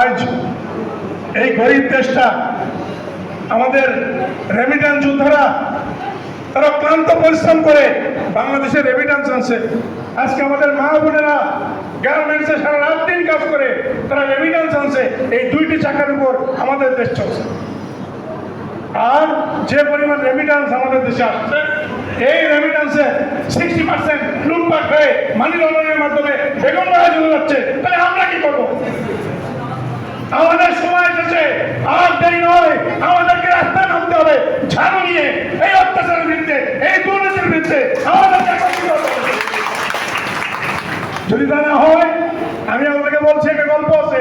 আজ এই গরিব দেশটা, আমাদের রেমিটেন্স যোদ্ধারা, তারা ক্লান্ত পরিশ্রম করে বাংলাদেশের রেমিটেন্স আনছে। আজকে আমাদের মা বোনেরা গার্মেন্টসে সারা রাত দিন কাজ করে, তারা রেমিটেন্স আনছে। এই দুইটি চাকার উপর আমাদের দেশ চলছে। আর যে পরিমাণ রেমিটেন্স আমাদের দেশে আসছে, এই রেমিটেন্সে সিক্সটি পার্সেন্ট লুটপাট হয়ে মানি লন্ডারের মাধ্যমে বেগম বাড়া চলে যাচ্ছে। তাহলে আমরা কি করব? আমাদের সময় এসেছে। আর দেরি নয়, আমাদেরকে রাস্তায় নামতে হবে। ঝাড়ু নিয়ে এই অত্যাচারের বিরুদ্ধে, এই দুর্নীতির বিরুদ্ধে আমাদেরকে। যদি তা না হয়, আমি আপনাকে বলছি, একটা গল্প আছে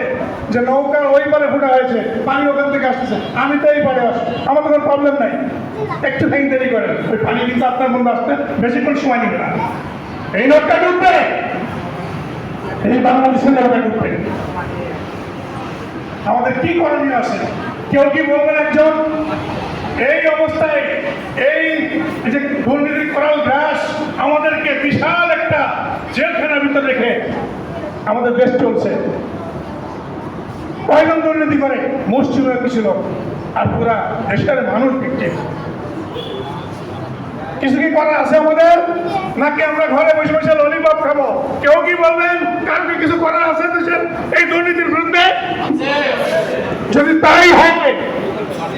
যে নৌকার ওই পারে ফুটা হয়েছে, পানি ওখান থেকে আসতেছে। আমি তো এই পারে আসছি, আমার তো কোনো প্রবলেম নাই। একটু খাই দেরি করেন, ওই পানি কিন্তু আপনার মধ্যে আসতে বেশিক্ষণ সময় নেবে না। এই নৌকা ডুববে, এই বাংলাদেশের নৌকা ডুববে। আমাদের কি করণীয় আছে? কেউ কি বলবেন একজন? এই অবস্থায় এই যে দুর্নীতি করাল গ্রাস আমাদেরকে বিশাল একটা জেলখানার ভিতরে রেখে আমাদের দেশ চলছে। কয়জন দুর্নীতি করে? মুসলিমের কিছু লোক। আর পুরা দেশের মানুষ দিচ্ছে কিছু কি করার আছে আমাদের? নাকি আমরা ঘরে বসে বসে ললিপপ খাব? কেউ কি বলবেন, কারও কি কিছু করার আছে দেশের এই দুর্নীতির বিরুদ্ধে? যদি তাই হয়,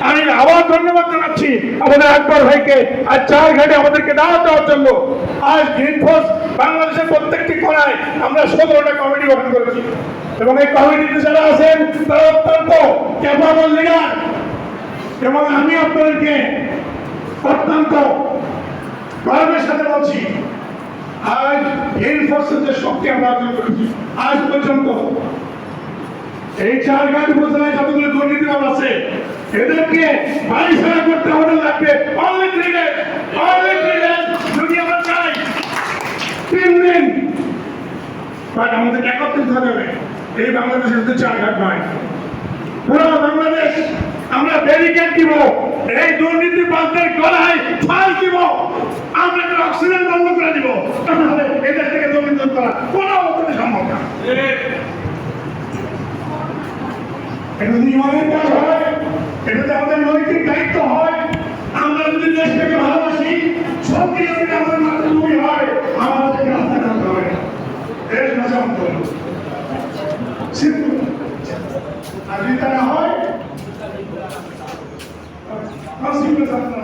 আমি আবার ধন্যবাদ জানাচ্ছি আমাদের আকবর ভাইকে আর চার ঘাটে আমাদেরকে দাওয়াত দেওয়ার জন্য। আজ গ্রিন ফোর্স বাংলাদেশের প্রত্যেকটি কোনায় আমরা সতেরোটা কমিটি গঠন করেছি। এবং এই কমিটিতে যারা আছেন, তারা অত্যন্ত ক্যাপাবল লিডার এবং আমি আপনাদেরকে অত্যন্ত বলছি আজ গ্রিন ফোর্সের যে শক্তি আমরা অর্জন করেছি। আজ পর্যন্ত এই চার ঘাট উপজেলায় যতগুলো দুর্নীতিবাদ আছে, এদেরকে বাড়ি ছাড়া করতে আমাদের লাগবে অনলি আমাদের একত্রিত হবে এই বাংলাদেশের শুধু চার ঘাট নয়। পুরো বাংলাদেশ আমরা ব্যারিকেড দিব। এই দুর্নীতিবাদদের গলায় ফাল দিব। আমরা অক্সিজেন বন্ধ করে দিব। তাহলে এদের থেকে দুর্নীতি করা কোনো অবস্থাতে সম্ভব না। এটা নিয়মের কাজ হয়, এটা তো আমাদের নৈতিক দায়িত্ব হয় আমরা যদি দেশটাকে ভালোবাসি সত্যি যদি আমাদের মাতৃভূমি হয় আমাদেরকে রাস্তা টানতে হবে না। দেশ বাঁচাও করব সিম্পল আর যদি তা না হয় consequence আপনারা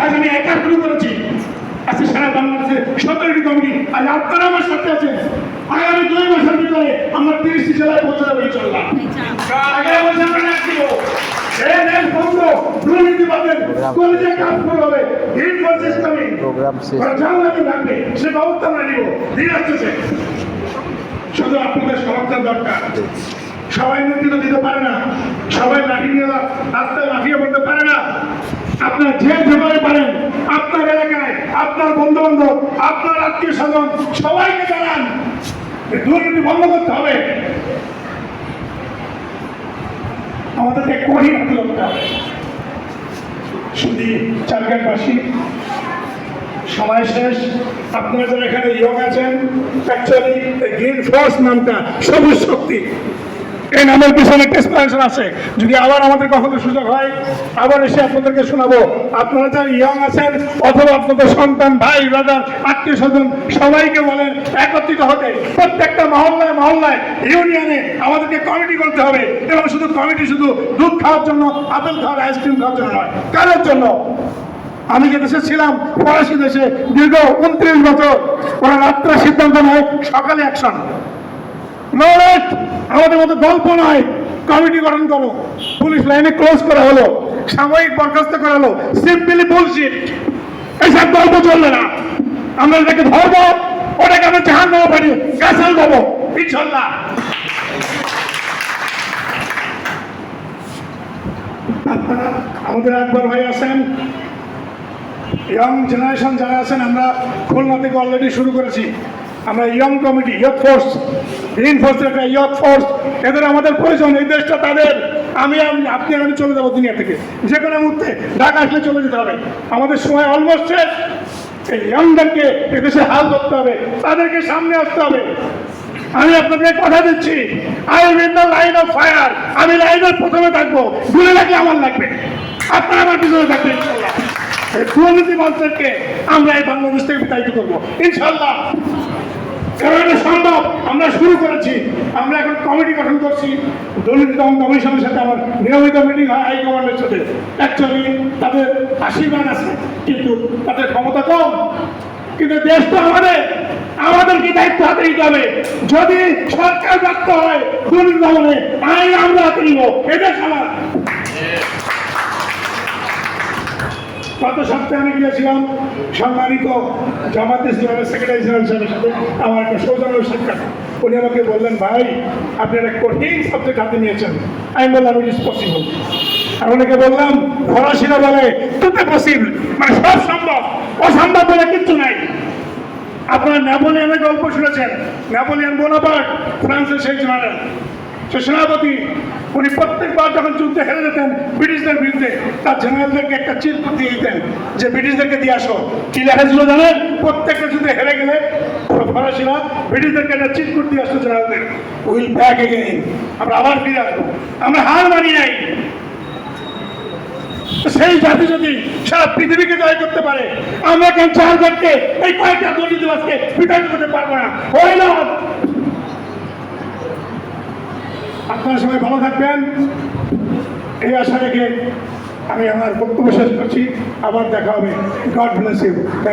আজ আমি একা শুরু করেছি। আজকে সারা বাংলাদেশে সতেরোটি কমিটি আজ আপনারা আমার সাথে আছেন। আগামী দুই বছর ভিতরে আমরা তিরিশটি জেলায় পৌঁছে যাব ইনশাল্লাহ আগামী বছর আমরা ডাক দিব। শুধু আপনাদের সমর্থন দরকার। সবাই নেতৃত্ব দিতে পারে না। সবাই লাঠি নিয়ে রাস্তায় লাফিয়ে পড়তে পারে না। আপনার যে যেভাবে পারেন আপনার এলাকায় আপনার বন্ধু, আপনার আত্মীয় স্বজন, সবাইকে জানান। দুর্নীতি বন্ধ করতে হবে। আমাদেরকে কঠিন করতে হবে। শুধু চারঘাটবাসী সময় শেষ। আপনারা যারা এখানে ইয়ং আছেন অ্যাকচুয়ালি গ্রিন ফোর্স নামটা সবুজ শক্তি। এই নামের পিছনে একটা এক্সপ্লেনেশন আছে। যদি আবার আমাদের কখনো সুযোগ হয়, আবার এসে আপনাদেরকে শোনাবো। আপনারা যারা ইয়ং আছেন, অথবা আপনাদের সন্তান, ভাই ব্রাদার আত্মীয় স্বজন, সবাইকে বলেন, একত্রিত হতে। প্রত্যেকটা মহল্লায় মহল্লায় ইউনিয়নে আমাদেরকে কমিটি করতে হবে। এবং শুধু কমিটি শুধু দুধ খাওয়ার জন্য, আপেল খাওয়ার আইসক্রিম খাওয়ার জন্য নয়। কারোর জন্য? আমি যে দেশে ছিলাম, ফরাসি দেশে দীর্ঘ উনত্রিশ বছর ওরা রাত্রে সিদ্ধান্ত নেয়, সকালে অ্যাকশন নলেজ আমাদের মতো গল্প নয়। কমিটি গঠন করো। পুলিশ লাইনে ক্লোজ করা হলো। সাময়িক বরখাস্ত করা হলো। সিম্পলি বুলশিট এইসব গল্প চলবে না। আমরা এটাকে ধরবো, ওটাকে আমরা জাহান দেবো পারি গাছাল দেবো ইনশাল্লাহ আমাদের আকবর ভাই আছেন ইয়ং জেনারেশন যারা আছেন, আমরা খুলনা থেকে অলরেডি শুরু করেছি। আমরা ইয়ং কমিটি ইয়থ ফোর্স। ফোর্সের একটা ফোর্স এদের আমাদের প্রয়োজন, এই দেশটা তাদের। আমি আমি, আপনি আমি চলে যাব দুনিয়া থেকে। যে কোনো মুহূর্তে ঢাকা আসলে চলে যেতে হবে। আমাদের সময় অলমোস্ট শেষ। এই ইয়ংদেরকে এদেশে হাল করতে হবে। তাদেরকে সামনে আসতে হবে। আমি আপনাদের কথা দিচ্ছি। I win the line of fire আমি লাইনের প্রথমে থাকব। দূরে রাখলে আমার লাগবে। আপনারা আমার পিছনে থাকবেন দুর্নীতি মন্ত্রকে আমরা এই বাংলাদেশ থেকে বিতাড়িত করব। ইনশাল্লাহ কারণ এটা সম্ভব। আমরা শুরু করেছি। আমরা এখন কমিটি গঠন করছি। দমন কমিশনের সাথে আমার নিয়মিত মিটিং হয় হাইকমান্ডের সাথে। অ্যাকচুয়ালি তাদের আশীর্বাদ আছে, কিন্তু তাদের ক্ষমতা কম। কিন্তু দেশ তো আমাদের। আমাদেরকে দায়িত্ব হাতে নিতে হবে। যদি সরকার ব্যর্থ হয় দুর্নীতি দমনে আইন আমরা হাতে নিব। এদেশ আমার। গত সপ্তাহে আমি গিয়েছিলাম সম্মানিত জামাত ইসলামের সেক্রেটারি জেনারেল সাহেবের সাথে আমার একটা সৌজন্য সাক্ষাৎ। উনি আমাকে বললেন, ভাই, আপনি একটা কঠিন সাবজেক্ট হাতে নিয়েছেন। আমি বললাম ইট ইস পসিবল আর ওনাকে বললাম, ফরাসিরা বলে তুতে পসিবল মানে সব সম্ভব। অসম্ভব বলে কিচ্ছু নাই। আপনারা নেপোলিয়নের গল্প শুনেছেন। নেপোলিয়ন বোনাপার্ট, ফ্রান্সের সেই জেনারেল সে সেনাপতি, উনি প্রত্যেকবার যখন যুদ্ধে হেরে যেতেন, ব্রিটিশদের বিরুদ্ধে, তার জেনারেলদেরকে একটা চিরকুট দিয়ে দিতেন যে, ব্রিটিশদেরকে দিয়ে আসো। কি লেখা ছিল জানেন? প্রত্যেকটা যুদ্ধে হেরে গেলে ফরাসিরা ব্রিটিশদেরকে একটা চিরকুট দিয়ে আসতো জেনারেলদের। উইল ব্যাক এগেইন আমরা আবার ফিরে আসব। আমরা হার মানি নাই। সেই জাতি যদি সারা পৃথিবীকে জয় করতে পারে, আমরা কেন চার এই কয়েকটা দুর্নীতিবাসকে বিতাড়িত করতে পারব না? ওই না আপনারা সবাই ভালো থাকবেন। এই আশা রেখে আমি আমার বক্তব্য শেষ করছি। আবার দেখা হবে। God bless you thank